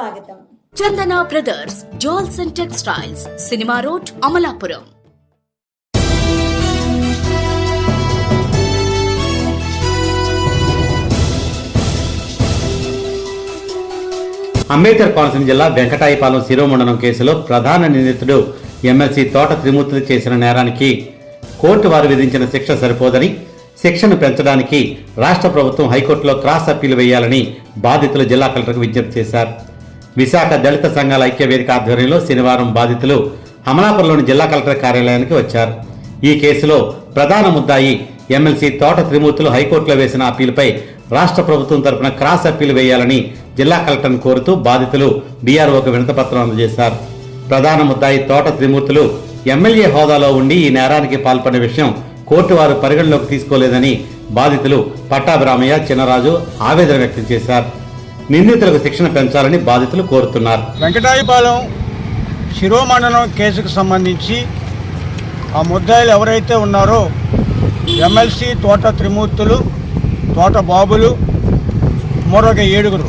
స్వాగతం. Chandana brothers jewels and textiles cinema road Amalapuram. Ambedkar Konaseema జిల్లా వెంకటాయపాలెం శిరోమండలం కేసులో ప్రధాన నిందితుడు ఎమ్మెల్సీ తోట త్రిమూర్తులు చేసిన నేరానికి కోర్టు వారు విధించిన శిక్ష సరిపోదని శిక్షను పెంచడానికి రాష్ట్ర ప్రభుత్వం హైకోర్టులో క్రాస్ అప్పీల్ వేయాలని బాధితులు జిల్లా కలెక్టర్కు విజ్ఞప్తి చేశారు. విశాఖ దళిత సంఘాల ఐక్య వేదిక ఆధ్వర్యంలో శనివారం బాధితులు అమలాపురంలోని జిల్లా కలెక్టర్ కార్యాలయానికి వచ్చారు. ఈ కేసులో ప్రధాన ముద్దాయి ఎమ్మెల్సీ తోట త్రిమూర్తులు హైకోర్టులో వేసిన అప్పీలుపై రాష్ట్ర ప్రభుత్వం తరపున క్రాస్ అప్పీలు వేయాలని జిల్లా కలెక్టర్ను కోరుతూ బాధితులు బీఆర్ఓకు వినతపత్రం అందజేశారు. ప్రధాన ముద్దాయి తోట త్రిమూర్తులు ఎమ్మెల్యే హోదాలో ఉండి ఈ నేరానికి పాల్పడిన విషయం కోర్టు వారు పరిగణలోకి తీసుకోలేదని బాధితులు పట్టాభిరామయ్య చిన్నరాజు ఆవేదన వ్యక్తం చేశారు. నిందితులకు శిక్షణ పెంచాలని బాధితులు కోరుతున్నారు. వెంకటాయపాలెం శిరోమండలం కేసుకు సంబంధించి ఆ ముద్దాయిలు ఎవరైతే ఉన్నారో ఎమ్మెల్సీ తోట త్రిమూర్తులు తోట బాబులు మరొక ఏడుగురు.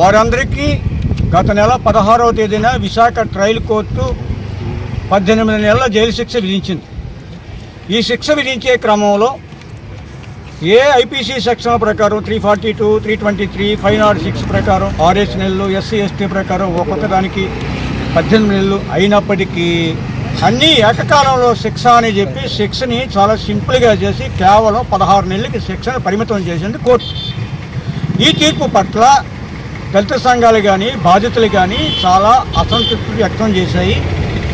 వారందరికీ గత నెల పదహారవ తేదీన విశాఖ ట్రయల్ కోర్టు పద్దెనిమిది నెలల జైలు శిక్ష విధించింది. ఈ శిక్ష విధించే క్రమంలో ఏ ఐపీసీ సెక్షన్ ప్రకారం three forty two three twenty three five not six ప్రకారం ఆర్ఎస్ నెలలు ఎస్సీ ఎస్టీ ప్రకారం ఒక్కొక్క దానికి పద్దెనిమిది నెలలు అయినప్పటికీ అన్నీ ఏకకాలంలో శిక్ష అని చెప్పి శిక్షని చాలా సింపుల్గా చేసి కేవలం పదహారు నెలలకి శిక్షను పరిమితం చేసింది కోర్టు. ఈ తీర్పు పట్ల దళిత సంఘాలు కానీ బాధితులు కానీ చాలా అసంతృప్తి వ్యక్తం చేశాయి.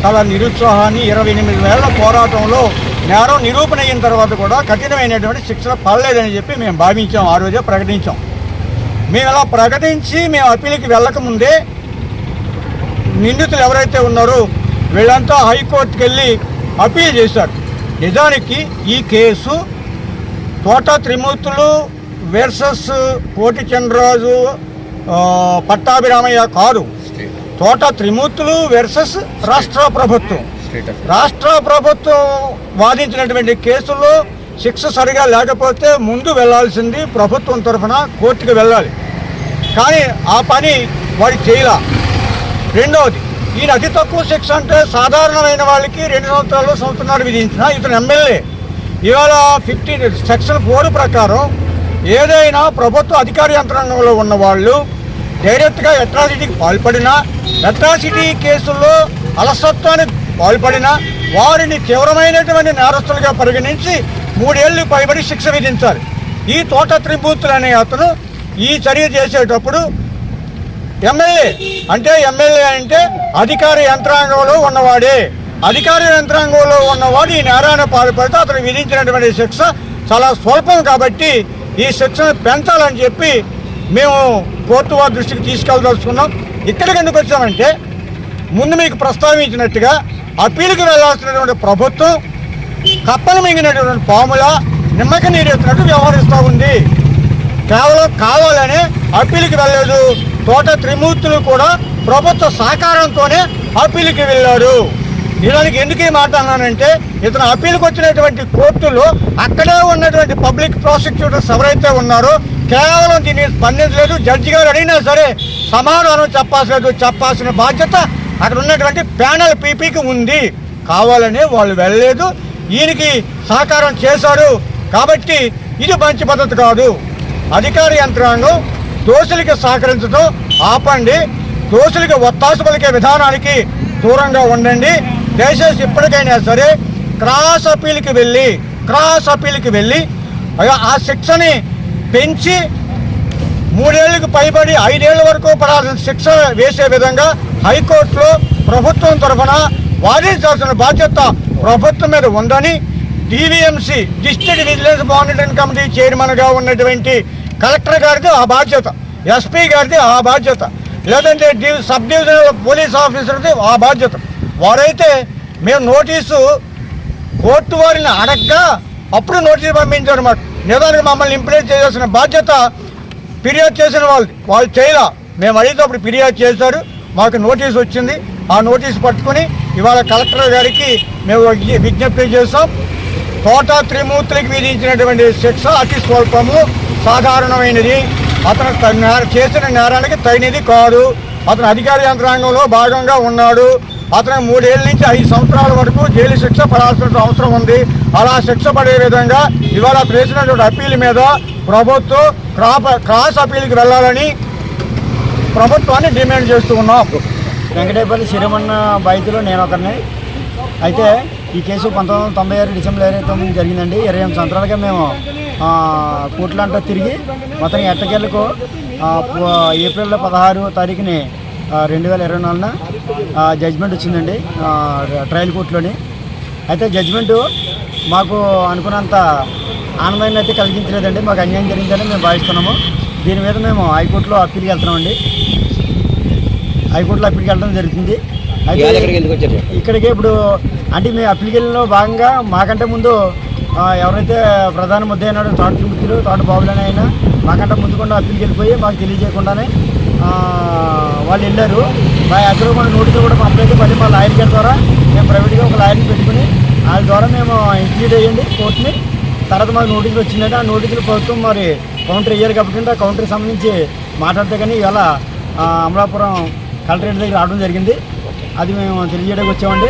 చాలా నిరుత్సాహాన్ని ఇరవై ఎనిమిది వేల పోరాటంలో నేరం నిరూపణ అయిన తర్వాత కూడా కఠినమైనటువంటి శిక్షణ పడలేదని చెప్పి మేము భావించాం ఆ రోజే ప్రకటించాం. మేము అలా ప్రకటించి మేము అప్పీల్కి వెళ్ళకముందే నిందితులు ఎవరైతే ఉన్నారో వీళ్ళంతా హైకోర్టుకి వెళ్ళి అప్పీల్ చేశారు. నిజానికి ఈ కేసు తోట త్రిమూర్తులు వర్సెస్ కోటి చంద్రరాజు పట్టాభిరామయ్య కాదు. తోట త్రిమూర్తులు వర్సెస్ రాష్ట్ర ప్రభుత్వం. రాష్ట్ర ప్రభుత్వం వాదించినటువంటి కేసుల్లో శిక్ష సరిగా లేకపోతే ముందు వెళ్ళాల్సింది ప్రభుత్వం తరఫున కోర్టుకు వెళ్ళాలి. కానీ ఆ పని వాడు చేయలా. రెండవది ఈయన అతి తక్కువ శిక్ష అంటే సాధారణమైన వాళ్ళకి రెండు సంవత్సరాలు సంవత్సరాలు విధించిన ఇతను ఎమ్మెల్యే. ఇవాళ ఫిఫ్టీన్ సెక్షన్ ఫోర్ ప్రకారం ఏదైనా ప్రభుత్వ అధికార యంత్రాంగంలో ఉన్న వాళ్ళు డైరెక్ట్గా అట్రాసిటీకి పాల్పడినా అట్రాసిటీ కేసుల్లో అలసత్వానికి పాల్పడినా వారిని తీవ్రమైనటువంటి నేరస్తులుగా పరిగణించి మూడేళ్ళు పైబడి శిక్ష విధించాలి. ఈ తోట త్రిభూతులు అనే అతను ఈ చర్య చేసేటప్పుడు ఎమ్మెల్యే అంటే ఎమ్మెల్యే అంటే అధికార యంత్రాంగంలో ఉన్నవాడే. అధికార యంత్రాంగంలో ఉన్నవాడు ఈ నేరాన్ని పాల్పడితే అతను విధించినటువంటి శిక్ష చాలా స్వల్పం కాబట్టి ఈ శిక్షను పెంచాలని చెప్పి మేము కోర్టు వారి దృష్టికి తీసుకెళ్ళదలుచుకున్నాం ఇక్కడికి ఎందుకు వచ్చామంటే ముందు మీకు ప్రస్తావించినట్టుగా అప్పీలుకి వెళ్ళాల్సినటువంటి ప్రభుత్వం కప్పలు మింగినటువంటి పాముల నిమ్మక నీరెత్తినట్టు వ్యవహరిస్తూ ఉంది. కేవలం కావాలనే అప్పీలుకి వెళ్ళలేదు. తోట త్రిమూర్తులు కూడా ప్రభుత్వ సహకారంతోనే అప్పీలుకి వెళ్ళాడు. నిజానికి ఎందుకు ఈ మాట అన్నానంటే ఇతను అప్పీలుకి వచ్చినటువంటి కోర్టులో అక్కడే ఉన్నటువంటి పబ్లిక్ ప్రాసిక్యూటర్స్ ఎవరైతే ఉన్నారో కేవలం దీన్ని స్పందించలేదు. జడ్జి గారు అడిగినా సరే సమాధానం చెప్పాల్సిన చెప్పాల్సిన బాధ్యత అక్కడ ఉన్నటువంటి ప్యానల్ పీపీకి ఉంది. కావాలని వాళ్ళు వెళ్ళలేదు. ఈయనకి సహకారం చేశారు కాబట్టి ఇది మంచి పద్ధతి కాదు. అధికార యంత్రాంగం దోషులకి సహకరించడం ఆపండి. దోషులకి ఒత్తాసు పలికే విధానానికి దూరంగా ఉండండి. దయచేసి ఇప్పటికైనా సరే క్రాస్ అప్పీల్కి వెళ్ళి క్రాస్ అప్పీల్కి వెళ్ళి ఆ శిక్షని పెంచి మూడేళ్ళకు పైబడి ఐదేళ్ళ వరకు పడాల్సిన శిక్ష వేసే విధంగా హైకోర్టులో ప్రభుత్వం తరఫున వాదించాల్సిన బాధ్యత ప్రభుత్వం మీద ఉందని DVMC district vigilance monitoring committee చైర్మన్గా ఉన్నటువంటి కలెక్టర్ గారిది ఆ బాధ్యత ఎస్పీ గారిది ఆ బాధ్యత లేదంటే సబ్ డివిజనల్ పోలీస్ ఆఫీసర్ది ఆ బాధ్యత. వారైతే మేము నోటీసు కోర్టు వారిని అడగ్గా అప్పుడు నోటీసు పంపించారు అన్నమాట నిజానికి మమ్మల్ని ఇంప్లీట్ చేయాల్సిన బాధ్యత ఫిర్యాదు చేసిన వాళ్ళు వాళ్ళు చేయాల. మేము అడిగేటప్పుడు ఫిర్యాదు చేశారు. మాకు నోటీస్ వచ్చింది. ఆ నోటీస్ పట్టుకొని ఇవాళ కలెక్టర్ గారికి మేము విజ్ఞప్తి చేస్తాం తోట త్రిమూర్తులకు విధించినటువంటి శిక్ష అతి స్వల్పము సాధారణమైనది. అతను త- నేర- చేసిన నేరానికి తగినది కాదు. అతను అధికార యంత్రాంగంలో భాగంగా ఉన్నాడు. అతను మూడేళ్ళ నుంచి ఐదు సంవత్సరాల వరకు జైలు శిక్ష పడాల్సిన అవసరం ఉంది. అలా శిక్ష పడే విధంగా ఇవాళ చేసినటువంటి అప్పీల్ మీద ప్రభుత్వం క్రాప్ క్రాస్ అప్పీల్కి వెళ్ళాలని ప్రభుత్వాన్ని డిమాండ్ చేస్తూ ఉన్నాం. వెంకటేపల్లి సిరిమన్న బాధితులు నేను ఒకరిని. అయితే ఈ కేసు పంతొమ్మిది వందల తొంభై ఆరు డిసెంబర్ ఇరవై తొమ్మిది జరిగిందండి. ఇరవై ఎనిమిది సంవత్సరాలుగా మేము ఆ, తిరిగి మొత్తం ఎట్టకేళ్ళకు ఏప్రిల్ పదహారు తారీఖుని రెండు వేల ఇరవై నాలుగున జడ్జిమెంట్ వచ్చిందండి ట్రయల్ కోర్టులోని అయితే జడ్జిమెంటు మాకు అనుకున్నంత ఆనందాన్ని అయితే కలిగించలేదండి. మాకు అన్యాయం జరిగిందని మేము భావిస్తున్నాము. దీని మీద మేము హైకోర్టులో అప్పీల్కి వెళ్తున్నామండి. హైకోర్టులో అప్పీల్కి వెళ్ళడం జరుగుతుంది ఇక్కడికి ఇప్పుడు అంటే మేము అప్లికేషన్లో భాగంగా మాకంటే ముందు ఎవరైతే ప్రధాన ముద్ద అయినాడు తోట తిరుమతులు తోట బాబులని అయినా మాకంటే ముందు కూడా అప్పీల్కి వెళ్ళిపోయి మాకు తెలియజేయకుండానే వాళ్ళు వెళ్ళారు. మా అక్కడ మన నోటీసులు కూడా పంపలేదు. మళ్ళీ మా లాయర్ గారి ద్వారా మేము ప్రైవేట్గా ఒక లాయర్ని పెట్టుకుని వాళ్ళ ద్వారా మేము ఇంక్లూడ్ అయ్యండి కోర్టుని. తర్వాత మాకు నోటీసులు వచ్చిందంటే ఆ నోటీసులు ప్రభుత్వం మరి కౌంటర్ అయ్యారు కాబట్టి ఆ కౌంటర్కి సంబంధించి మాట్లాడితే కానీ ఇవాళ అమలాపురం కలెక్టరేట్ దగ్గర రావడం జరిగింది. అది మేము తెలియజేయడానికి వచ్చామండి.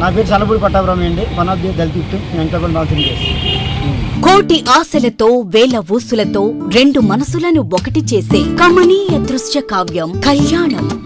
నా పేరు చల్లపూడి పట్టాభిరామి అండి. వన్ ఆఫ్ ది దళిత వెంకటపల్లి నాథ్ కోటి ఆశలతో వేల ఊసులతో రెండు మనసులను ఒకటి చేసే కమనీయ దృశ్య కావ్యం కళ్యాణం.